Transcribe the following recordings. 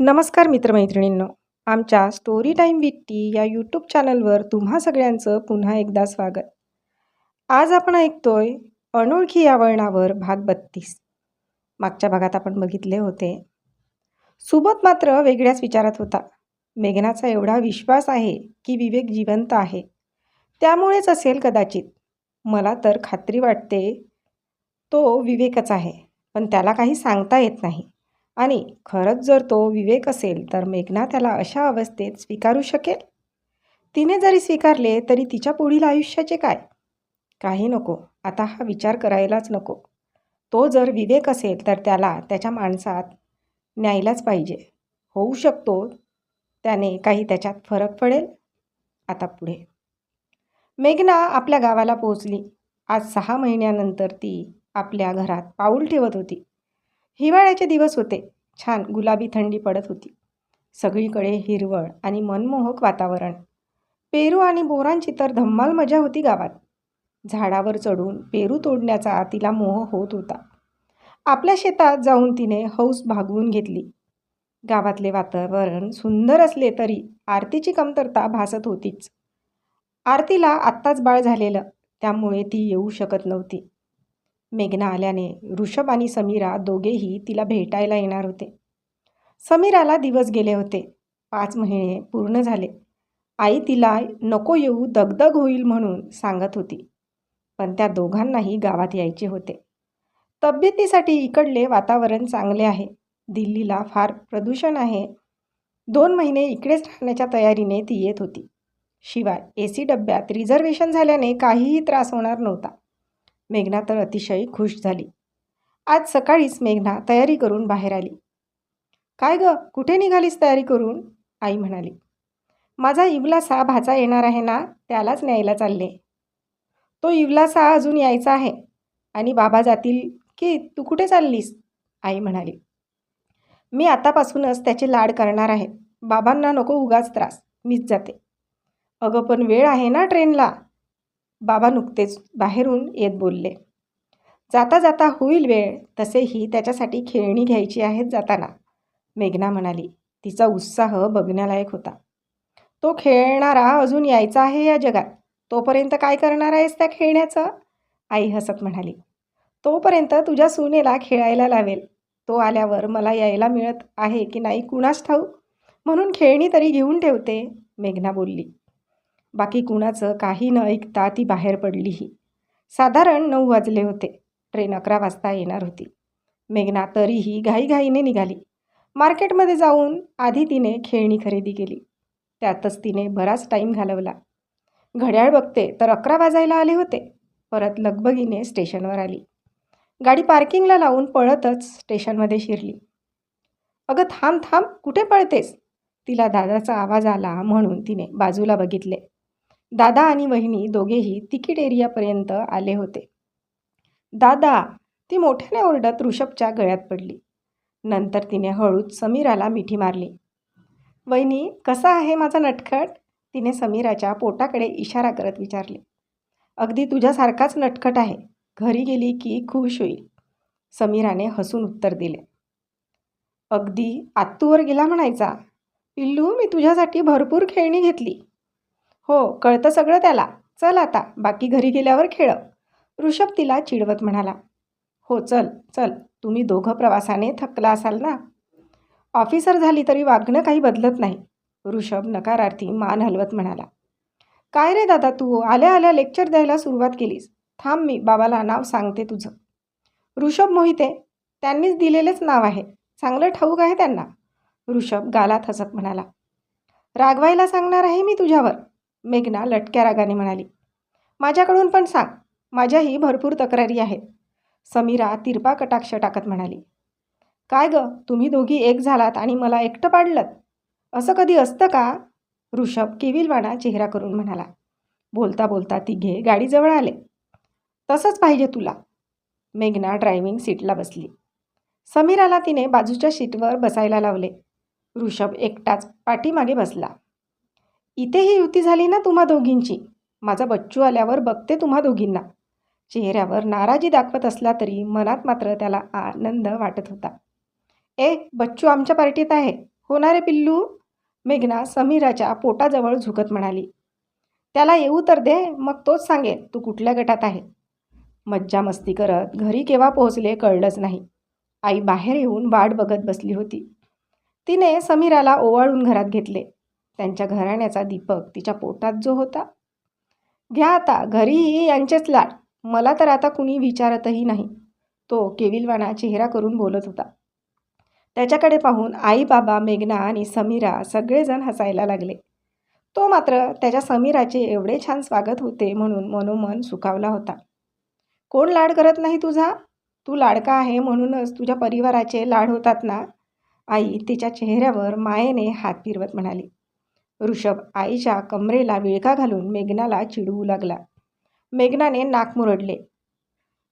नमस्कार मित्रमैत्रिणींनो. आमच्या स्टोरी टाईम विथ टी या यूट्यूब चॅनलवर तुम्हा सगळ्यांचं पुन्हा एकदा स्वागत. आज आपण ऐकतोय अनोळखी या वळणावर भाग बत्तीस. मागच्या भागात आपण बघितले होते. सुबोध मात्र वेगळ्याच विचारात होता. मेघनाचा एवढा विश्वास आहे की विवेक जिवंत आहे. त्यामुळेच असेल कदाचित. मला तर खात्री वाटते तो विवेकच आहे पण त्याला काही सांगता येत नाही. आणि खरंच जर तो विवेक असेल तर मेघना त्याला अशा अवस्थेत स्वीकारू शकेल? तिने जरी स्वीकारले तरी तिच्या पुढील आयुष्याचे काय? काही नको. आता हा विचार करायलाच नको. तो जर विवेक असेल तर त्याला त्याच्या माणसात न्यायलाच पाहिजे. होऊ शकतो त्याने काही त्याच्यात फरक पडेल? आता पुढे. मेघना आपल्या गावाला पोहोचली. आज सहा महिन्यानंतर ती आपल्या घरात पाऊल ठेवत होती. हिवाळ्याचे दिवस होते. छान गुलाबी थंडी पडत होती. सगळीकडे हिरवळ आणि मनमोहक वातावरण. पेरू आणि बोरांची तर धम्माल मजा होती गावात. झाडावर चढून पेरू तोडण्याचा तिला मोह होत होता. आपल्या शेतात जाऊन तिने हौस भागवून घेतली. गावातले वातावरण सुंदर असले तरी आरतीची कमतरता भासत होतीच. आरतीला आत्ताच बाळ झालेलं त्यामुळे ती येऊ शकत नव्हती. मेघना आल्याने ऋषभ आणि समीरा दोघेही तिला भेटायला येणार होते. समीराला दिवस गेले होते. पाच महिने पूर्ण झाले. आई तिला नको येऊ दगदग होईल म्हणून सांगत होती. पण त्या दोघांनाही गावात यायचे होते. तब्येतीसाठी इकडले वातावरण चांगले आहे. दिल्लीला फार प्रदूषण आहे. दोन महिने इकडेच राहण्याच्या तयारीने ती येत होती. शिवाय ए सी डब्यात रिझर्वेशन झाल्याने काहीही त्रास होणार नव्हता. मेघना तर अतिशय खुश झाली. आज सकाळीच मेघना तयारी करून बाहेर आली. काय ग कुठे निघालीस तयारी करून? आई म्हणाली. माझा इवलासा भाचा येणार आहे ना त्यालाच न्यायला चालले. तो इवलासा अजून यायचा आहे. आणि बाबा जातील की तू कुठे चाललीस? आई म्हणाली. मी आतापासूनच त्याचे लाड करणार आहे. बाबांना नको उगाच त्रास. मीच जाते. अगं पण वेळ आहे ना ट्रेनला. बाबा नुकतेच बाहेरून येत बोलले. जाता जाता होईल वेळ तसेही त्याच्यासाठी खेळणी घ्यायची आहेत जाताना. मेघना म्हणाली तिचा उत्साह बघण्यालायक होता. तो खेळणारा अजून यायचा आहे या जगात. तोपर्यंत काय करणार आहेस त्या खेळण्याचं? आई हसत म्हणाली. तोपर्यंत तुझ्या सुनेला खेळायला लावेल. तो आल्यावर मला यायला मिळत आहे की नाही कुणास ठाऊ म्हणून खेळणी तरी घेऊन ठेवते मेघना बोलली. बाकी कुणाचं काही न ऐकता ती बाहेर पडलीही. साधारण नऊ वाजले होते. ट्रेन अकरा वाजता येणार होती. मेघना तरीही घाईघाईने निघाली. मार्केटमध्ये जाऊन आधी तिने खेळणी खरेदी केली. त्यातच तिने बराच टाईम घालवला. घड्याळ बघते तर अकरा वाजायला आले होते. परत लगबगीने स्टेशनवर आली. गाडी पार्किंगला लावून पळतच स्टेशनमध्ये शिरली. अगं थांब थांब कुठे पळतेस? तिला दादाचा आवाज आला म्हणून तिने बाजूला बघितले. दादा आणि वहिनी दोघेही तिकीट एरियापर्यंत आले होते. दादा ती मोठ्याने ओरडत ऋषभच्या गळ्यात पडली. नंतर तिने हळूच समीराला मिठी मारली. वहिनी कसा आहे माझा नटखट? तिने समीराच्या पोटाकडे इशारा करत विचारले. अगदी तुझ्यासारखाच नटखट आहे. घरी गेली की खुश होईल. समीराने हसून उत्तर दिले. अगदी आत्तूवर गेला म्हणायचा. पिल्लू मी तुझ्यासाठी भरपूर खेळणी घेतली. हो कळतं सगळं त्याला. चल आता बाकी घरी गेल्यावर खेळ. ऋषभ तिला चिडवत म्हणाला हो चल चल तुम्ही दोघं प्रवासाने थकला असाल ना? ऑफिसर झाली तरी वागणं काही बदलत नाही. ऋषभ नकारार्थी मान हलवत म्हणाला काय रे दादा तू? आल्या आल्या लेक्चर द्यायला सुरुवात केलीस. थांब मी बाबाला नाव सांगते तुझं. ऋषभ मोहिते त्यांनीच दिलेलेच नाव आहे. चांगलं ठाऊक आहे त्यांना. ऋषभ गालात हसत म्हणाला रागवायला सांगणार आहे मी तुझ्यावर. मेघना लटक्या रागाने म्हणाली माझ्याकडून पण सांग माझ्याही भरपूर तक्रारी आहेत. समीरा तिरपा कटाक्ष टाकत म्हणाली काय ग तुम्ही दोघी एक झालात आणि मला एकटं पाडलं असं कधी असतं का? ऋषभ केविलवाणा चेहरा करून म्हणाला बोलता बोलता तिघे गाडीजवळ आले तसंच पाहिजे तुला. मेघना ड्रायव्हिंग सीटला बसली. समीराला तिने बाजूच्या सीटवर बसायला लावले. ऋषभ एकटाच पाठीमागे बसला. इथे ही युती झाली ना तुम्हा दोघींची. माझा बच्चू आल्यावर बघते तुम्हा दोघींना. चेहऱ्यावर नाराजी दाखवत असला तरी मनात मात्र त्याला आनंद वाटत होता. ए बच्चू आमच्या पार्टीत आहे. होणारे रे पिल्लू? मेघना समीराच्या पोटाजवळ झुकत म्हणाली. त्याला येऊ तर दे मग तोच सांगेल तू कुठल्या गटात आहे? मज्जा मस्ती करत घरी केव्हा पोहोचले कळलंच नाही. आई बाहेर येऊन वाट बघत बसली होती. तिने समीराला ओवाळून घरात घेतले. त्यांच्या घराण्याचा दीपक तिच्या पोटात जो होता. घ्या आता घरीही यांचेच लाड मला तर आता कुणी विचारतही नाही. तो केविलवाणा चेहरा करून बोलत होता. त्याच्याकडे पाहून आई बाबा मेघना आणि समीरा सगळेजण हसायला लागले. तो मात्र त्याच्या समीराचे एवढे छान स्वागत होते म्हणून मनोमन सुखावला होता. कोण लाड करत नाही तुझा? तू लाडका आहे म्हणूनच तुझ्या परिवाराचे लाड होतात ना? आई तिच्या चेहऱ्यावर मायेने हात फिरवत म्हणाली. ऋषभ आईच्या कमरेला विळखा घालून मेघनाला चिडवू लागला. मेघनाने नाक मुरडले.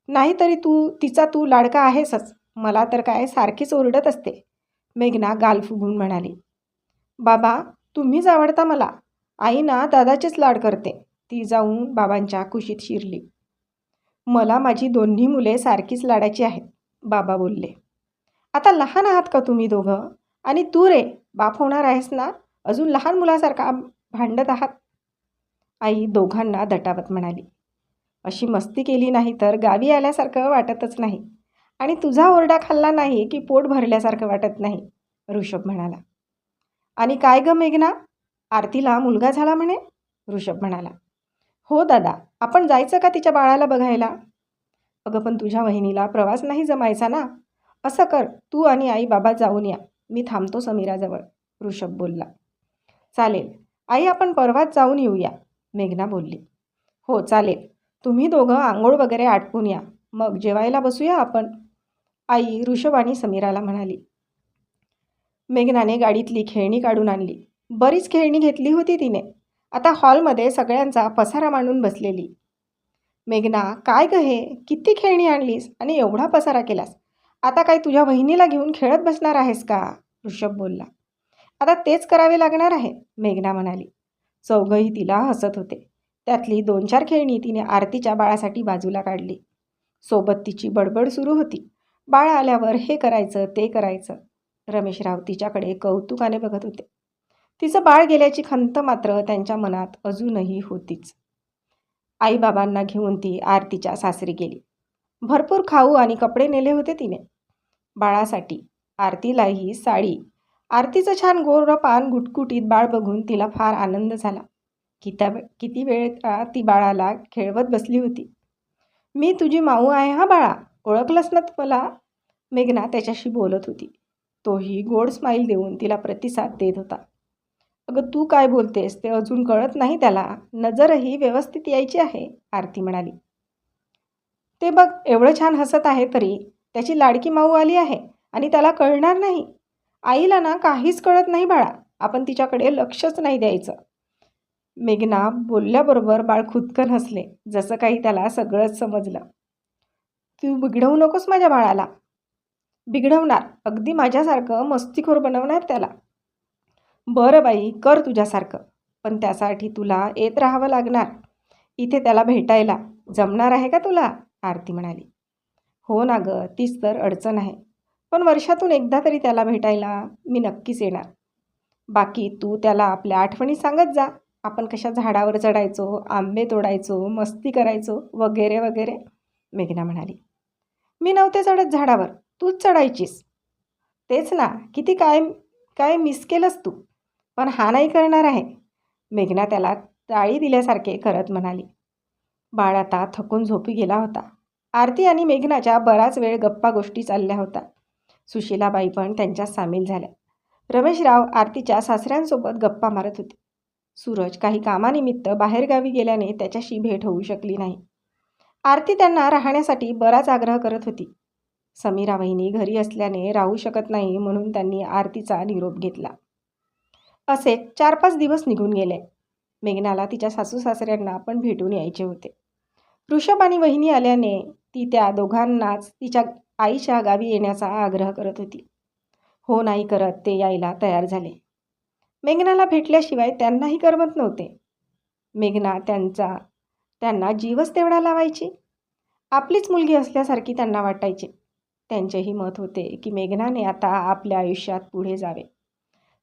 नाहीतरी तू तिचा तू लाडका आहेसच. मला तर काय सारखीच ओरडत असते. मेघना गाल फुगून म्हणाली. बाबा तुम्हीच आवडता मला. आई ना दादाचेच लाड करते. ती जाऊन बाबांच्या कुशीत शिरली. मला माझी दोन्ही मुले सारखीच लाडाची आहेत बाबा बोलले. आता लहान आहात का तुम्ही दोघं? आणि तू रे बाप होणार आहेस ना? अजून लहान मुलासारखा भांडत आहात? आई दोघांना दटावत म्हणाली. अशी मस्ती केली नाही तर गावी आल्यासारखं वाटतच नाही. आणि तुझा ओरडा खाल्ला नाही की पोट भरल्यासारखं वाटत नाही? ऋषभ म्हणाला. आणि काय ग मेघना? आरतीला मुलगा झाला म्हणे? ऋषभ म्हणाला. हो दादा आपण जायचं का तिच्या बाळाला बघायला? अगं पण तुझ्या वहिनीला प्रवास नाही जमायचा ना? असं कर तू आणि आई बाबा जाऊन या. मी थांबतो समीराजवळ. ऋषभ बोलला. चालेल. आई आपण परवाच जाऊन येऊया. मेघना बोलली. हो चालेल. तुम्ही दोघं आंघोळ वगैरे आटपून या. मग जेवायला बसूया आपण. आई ऋषभ आणि समीराला म्हणाली. मेघनाने गाडीतली खेळणी काढून आणली. बरीच खेळणी घेतली होती तिने. आता हॉलमध्ये सगळ्यांचा पसारा मांडून बसलेली. मेघना काय ग हे? किती खेळणी आणलीस आणि एवढा पसारा केलास? आता काय तुझ्या बहिणीला घेऊन खेळत बसणार आहेस का? ऋषभ बोलला. आता तेच करावे लागणार आहे मेघना म्हणाली. चौघही तिला हसत होते. त्यातली दोन चार खेळणी तिने आरतीच्या बाळासाठी बाजूला काढली. सोबत तिची बडबड सुरू होती. बाळ आल्यावर हे करायचं ते करायचं. रमेशराव तिच्याकडे कौतुकाने बघत होते. तिचं बाळ गेल्याची खंत मात्र त्यांच्या मनात अजूनही होतीच. आईबाबांना घेऊन ती आरतीच्या सासरी गेली. भरपूर खाऊ आणि कपडे नेले होते तिने. बाळासाठी आरतीलाही साडी आरतीचं छान गोर पान गुटगुटीत बाळ बघून तिला फार आनंद झाला. किता किती वेळ ती बाळाला खेळवत बसली होती. मी तुझी माऊ आहे हा बाळा? ओळखलंस ना मला? मेघना त्याच्याशी बोलत होती. तोही गोड स्माईल देऊन तिला प्रतिसाद देत होता. अगं तू काय बोलतेस? ते अजून कळत नाही त्याला. नजरही व्यवस्थित यायची आहे आरती म्हणाली. ते बघ एवढं छान हसत आहे तरी. त्याची लाडकी माऊ आली आहे आणि त्याला कळणार नाही. आईला ना काहीच कळत नाही बाळा. आपण तिच्याकडे लक्षच नाही द्यायचं. मेघना बोलल्याबरोबर बाळ खुदकन हसले. जसं काही त्याला सगळंच समजलं. तू बिघडवू नकोस माझ्या बाळाला. बिघडवणार. अगदी माझ्यासारखं मस्तीखोर बनवणार त्याला. बरं बाई कर तुझ्यासारखं. पण त्यासाठी तुला येत राहावं लागणार. इथे त्याला भेटायला. जमणार आहे का तुला? आरती म्हणाली. हो ना गं तीच तर अडचण आहे. पण वर्षातून एकदा तरी त्याला भेटायला मी नक्कीच येणार. बाकी तू त्याला आपल्या आठवणी सांगत जा. आपण कशा झाडावर चढायचो आंबे तोडायचो मस्ती करायचो वगैरे वगैरे. मेघना म्हणाली. मी नव्हते चढत झाडावर. तूच चढायचीस. तेच ना किती काय काय मिस केलंस तू. पण हा नाही करणार आहे. मेघना त्याला टाळी दिल्यासारखे करत म्हणाली. बाळ आता थकून झोपी गेला होता. आरती आणि मेघनाच्या बराच वेळ गप्पा गोष्टी चालल्या होत्या. सुशीलाबाई पण त्यांच्यात सामील झाल्या. रमेशराव आरतीच्या सासऱ्यांसोबत गप्पा मारत होते. सूरज काही कामानिमित्त बाहेरगावी गेल्याने त्याच्याशी भेट होऊ शकली नाही. आरती त्यांना राहण्यासाठी बराच आग्रह करत होती. समीरा घरी असल्याने राहू शकत नाही म्हणून त्यांनी आरतीचा निरोप घेतला. असे चार पाच दिवस निघून गेले. मेघनाला तिच्या सासू सासऱ्यांना पण भेटून यायचे होते. ऋषभ आणि वहिनी आल्याने ती त्या दोघांनाच तिच्या आईच्या गावी येण्याचा आग्रह करत होती. हो नाही करत ते यायला तयार झाले. मेघनाला भेटल्याशिवाय त्यांनाही करमत नव्हते. मेघना त्यांचा त्यांना जीवच तेवढा लावायची. आपलीच मुलगी असल्यासारखी त्यांना वाटायची. त्यांचेही मत होते की मेघनाने आता आपल्या आयुष्यात पुढे जावे.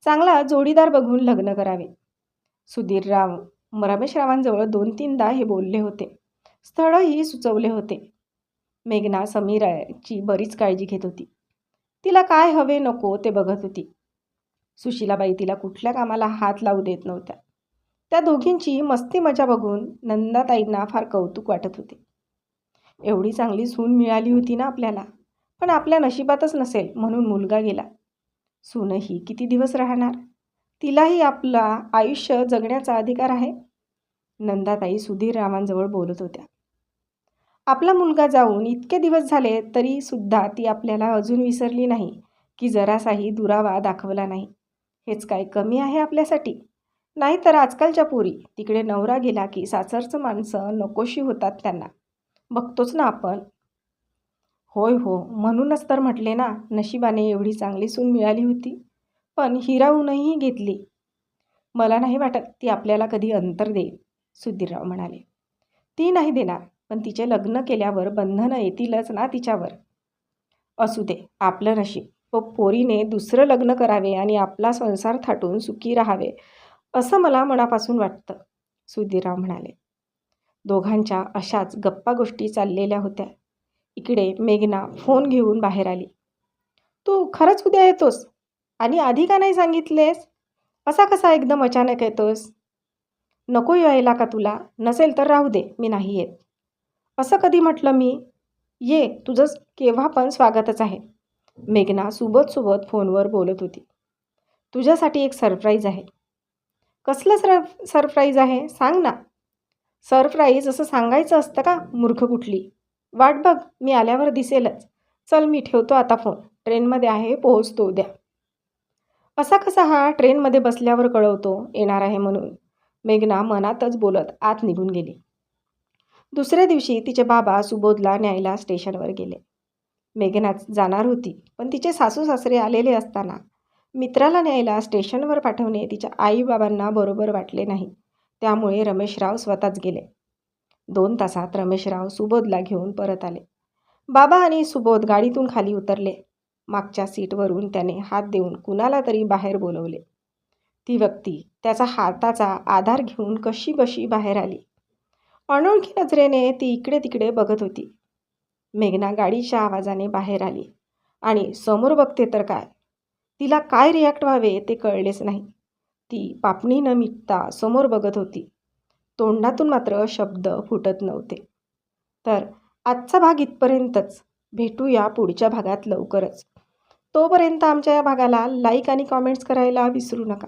चांगला जोडीदार बघून लग्न करावे. सुधीरराव रमेशरावांजवळ दोन तीनदा हे बोलले होते. स्थळही सुचवले होते. मेघना समीराची बरीच काळजी घेत होती. तिला काय हवे नको ते बघत होती. सुशीलाबाई तिला कुठल्या कामाला हात लावू देत नव्हत्या. त्या दोघींची मस्ती मजा बघून नंदाताईंना फार कौतुक वाटत होते. एवढी चांगली सून मिळाली होती ना आपल्याला पण आपल्या नशिबातच नसेल म्हणून मुलगा गेला. सूनही किती दिवस राहणार? तिलाही आपला आयुष्य जगण्याचा अधिकार आहे? नंदाताई सुधीर रावांजवळ बोलत होत्या. आपला मुलगा जाऊन इतके दिवस झाले तरी सुद्धा ती आपल्याला अजून विसरली नाही की जरासाही दुरावा दाखवला नाही. हेच काय कमी आहे आपल्यासाठी? नाहीतर आजकालच्या पोरी तिकडे नवरा गेला की सासरचं माणसं नकोशी होतात त्यांना. बघतोच ना आपण. होय हो म्हणूनच तर म्हटले ना नशिबाने एवढी चांगली सून मिळाली होती. पण हिरावूनही घेतली. मला नाही वाटत ती आपल्याला कधी अंतर देईल सुधीरराव म्हणाले. ती नाही देणार. पण तिचे लग्न केल्यावर बंधनं येतीलच ना तिच्यावर. असू दे आपलं नशीब. व पोरीने दुसरं लग्न करावे आणि आपला संसार थाटून सुखी राहावे असं मला मनापासून वाटतं सुधीराव म्हणाले. दोघांच्या अशाच गप्पा गोष्टी चाललेल्या होत्या. इकडे मेघना फोन घेऊन बाहेर आली. तू खरंच उद्या येतोस? आणि आधी का नाही सांगितलेस? असा कसा एकदम अचानक येतोस? नको यायला का तुला? नसेल तर राहू दे मी नाही येत. असं कधी म्हटलं मी? ये तुझं केव्हा पण स्वागतच आहे. मेघना सोबत फोनवर बोलत होती. तुझ्यासाठी एक सरप्राईज आहे. कसलं सर सरप्राईज आहे? सांग ना. सरप्राईज असं सांगायचं असतं का मूर्ख कुठली? वाट बघ मी आल्यावर दिसेलच. चल मी ठेवतो आता फोन. ट्रेनमध्ये आहे पोहोचतो उद्या. असा कसा हा ट्रेनमध्ये बसल्यावर कळवतो येणार आहे म्हणून? मेघना मनातच बोलत आत निघून गेली. दुसऱ्या दिवशी तिचे बाबा सुबोधला न्यायला स्टेशनवर गेले. मेघनाच जाणार होती पण तिचे सासू सासरे आलेले असताना मित्राला न्यायला स्टेशनवर पाठवणे तिच्या आईबाबांना बरोबर वाटले नाही. त्यामुळे रमेशराव स्वतःच गेले. दोन तासात रमेशराव सुबोधला घेऊन परत आले. बाबा आणि सुबोध गाडीतून खाली उतरले. मागच्या सीटवरून त्याने हात देऊन कुणाला तरी बाहेर बोलवले. ती व्यक्ती त्याचा हाताचा आधार घेऊन कशी बशी बाहेर आली? अनोळखी नजरेने ती इकडे तिकडे बघत होती. मेघना गाडीच्या आवाजाने बाहेर आली. आणि समोर बघते तर काय? तिला काय रिॲक्ट व्हावे ते कळलेच नाही. ती पापणी न मिटता समोर बघत होती. तोंडातून मात्र शब्द फुटत नव्हते. तर आजचा भाग इथपर्यंतच. भेटूया पुढच्या भागात लवकरच. तोपर्यंत आमच्या या भागाला लाईक आणि कॉमेंट्स करायला विसरू नका.